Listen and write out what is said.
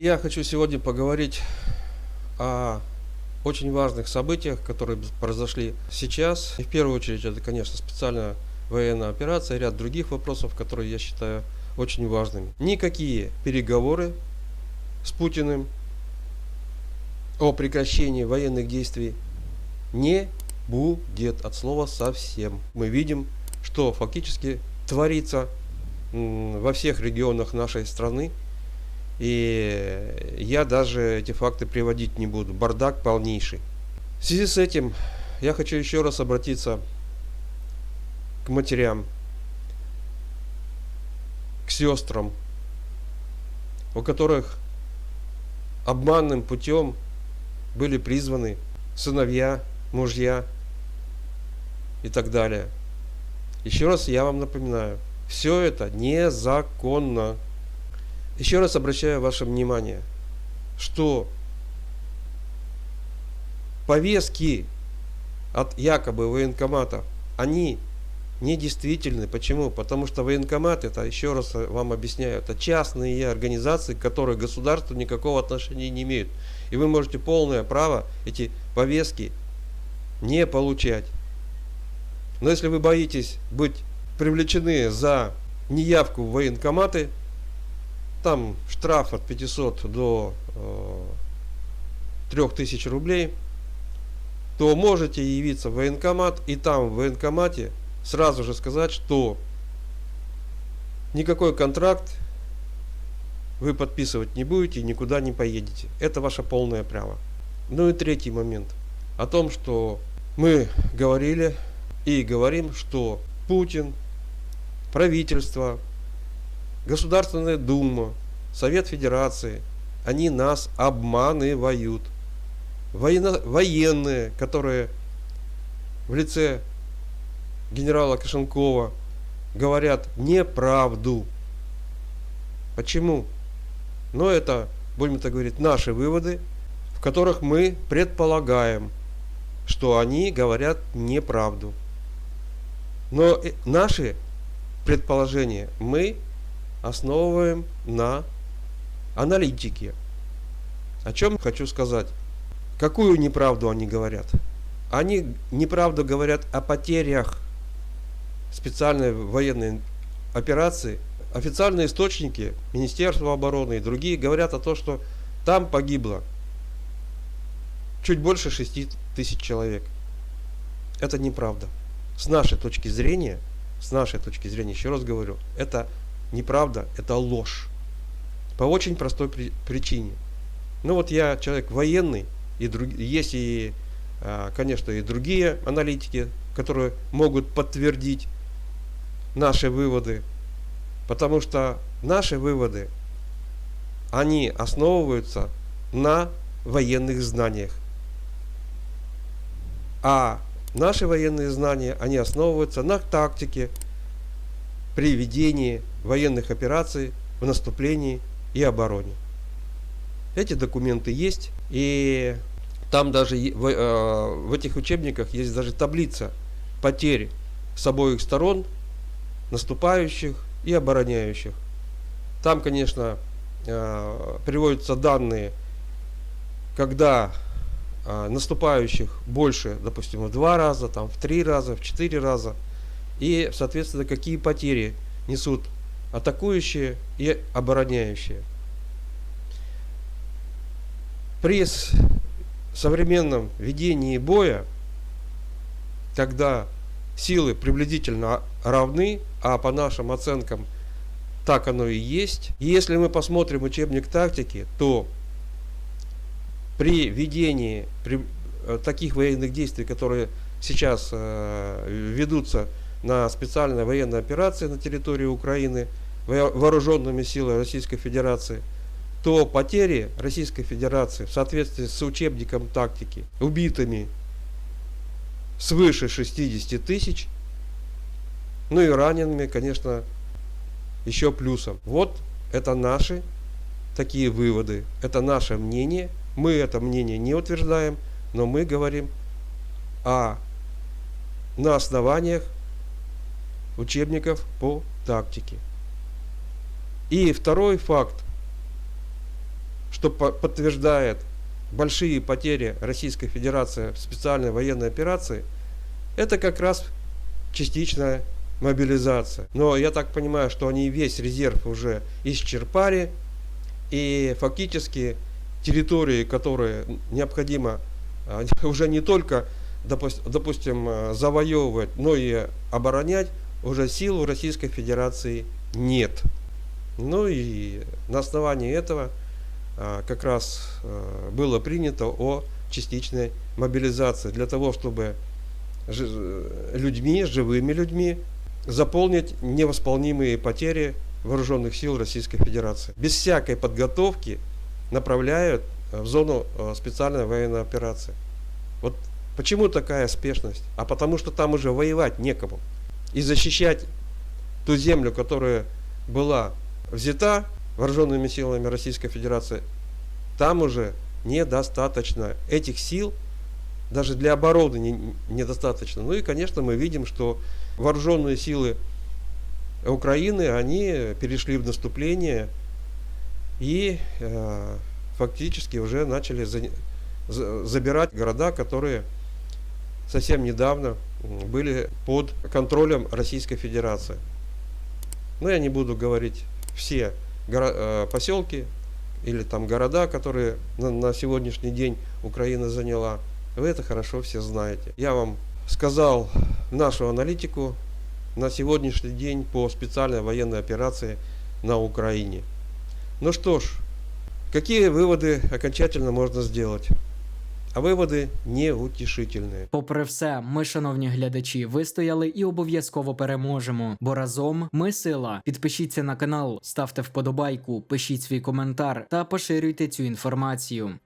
Я хочу сегодня поговорить о очень важных событиях, которые произошли сейчас. И в первую очередь это, конечно, специальная военная операция и ряд других вопросов, которые я считаю очень важными. Никакие переговоры с Путиным о прекращении военных действий не будет от слова совсем. Мы видим, что фактически творится во всех регионах нашей страны. И я даже эти факты приводить не буду. Бардак полнейший. В связи с этим я хочу еще раз обратиться к матерям, к сестрам, у которых обманным путем были призваны сыновья, мужья и так далее. Еще раз я вам напоминаю, все это незаконно. Еще раз обращаю ваше внимание, что повестки от якобы военкомата, они недействительны. Почему? Потому что военкомат, это еще раз вам объясняю, это частные организации, которые государству никакого отношения не имеют. И вы можете полное право эти повестки не получать. Но если вы боитесь быть привлечены за неявку в военкоматы, там штраф от 500 до э, 3000 рублей, то можете явиться в военкомат и там в военкомате сразу же сказать, что никакой контракт вы подписывать не будете, никуда не поедете. Это ваше полное право. Ну и третий момент. О том, что мы говорили и говорим, что Путин, правительство, Государственная Дума, Совет Федерации, они нас обманывают. Военно, военные, которые в лице генерала Кашенкова говорят неправду. Почему? Но это, будем так говорить, наши выводы, в которых мы предполагаем, что они говорят неправду. Но наши предположения мы основываем на аналитике. О чем хочу сказать? Какую неправду они говорят? Они неправду говорят о потерях специальной военной операции. Официальные источники, Министерство обороны и другие говорят о том, что там погибло чуть больше 6 тысяч человек. Это неправда. С нашей точки зрения, с нашей точки зрения, еще раз говорю, это неправда, это ложь. По очень простой при, причине. Ну вот я человек военный, и друг, есть и, а, конечно, и другие аналитики, которые могут подтвердить наши выводы, потому что наши выводы, они основываются на военных знаниях. А наши военные знания, они основываются на тактике при ведении военных операций в наступлении и обороне. Эти документы есть, и там даже в, э, в этих учебниках есть даже таблица потерь с обоих сторон, наступающих и обороняющих. Там, конечно, э, приводятся данные, когда а, наступающих больше, допустим, в два раза, там, в три раза, в четыре раза. И, соответственно, какие потери несут атакующие и обороняющие. При современном ведении боя, когда силы приблизительно равны, а по нашим оценкам так оно и есть, если мы посмотрим учебник тактики, то при ведении при, э, таких военных действий, которые сейчас э, ведутся на специальной военной операции на территории Украины вооруженными силами Российской Федерации, то потери Российской Федерации в соответствии с учебником тактики убитыми свыше 60 тысяч, ну и ранеными, конечно, еще плюсом. Вот это наши такие выводы, это наше мнение – мы это мнение не утверждаем, но мы говорим о, на основаниях учебников по тактике. И второй факт, что по- подтверждает большие потери Российской Федерации в специальной военной операции, это как раз частичная мобилизация. Но я так понимаю, что они весь резерв уже исчерпали, и фактически территории, которые необходимо а, уже не только, допус- допустим, а, завоевывать, но и оборонять, уже сил у Российской Федерации нет. Ну и на основании этого а, как раз а, было принято о частичной мобилизации для того, чтобы жи- людьми, живыми людьми заполнить невосполнимые потери вооруженных сил Российской Федерации. Без всякой подготовки направляют э, в зону э, специальной военной операции. Вот почему такая спешность? А потому что там уже воевать некому. И защищать ту землю, которая была взята вооруженными силами Российской Федерации, там уже недостаточно этих сил, даже для обороны не- недостаточно. Ну и, конечно, мы видим, что вооруженные силы Украины, они перешли в наступление и э, фактически уже начали за- за- забирать города, которые совсем недавно были под контролем Российской Федерации. Но я не буду говорить все э, поселки или там города, которые на, на сегодняшний день Украина заняла. Вы это хорошо все знаете. Я вам сказал нашу аналитику на сегодняшний день по специальной военной операции на Украине. Ну что ж, какие выводы окончательно можно сделать? А выводы неутешительные. Попри все, ми, шановні глядачі, вистояли і обов'язково переможемо. Бо разом ми сила. Підпишіться на канал, ставте вподобайку, пишіть свій коментар та поширюйте цю інформацію.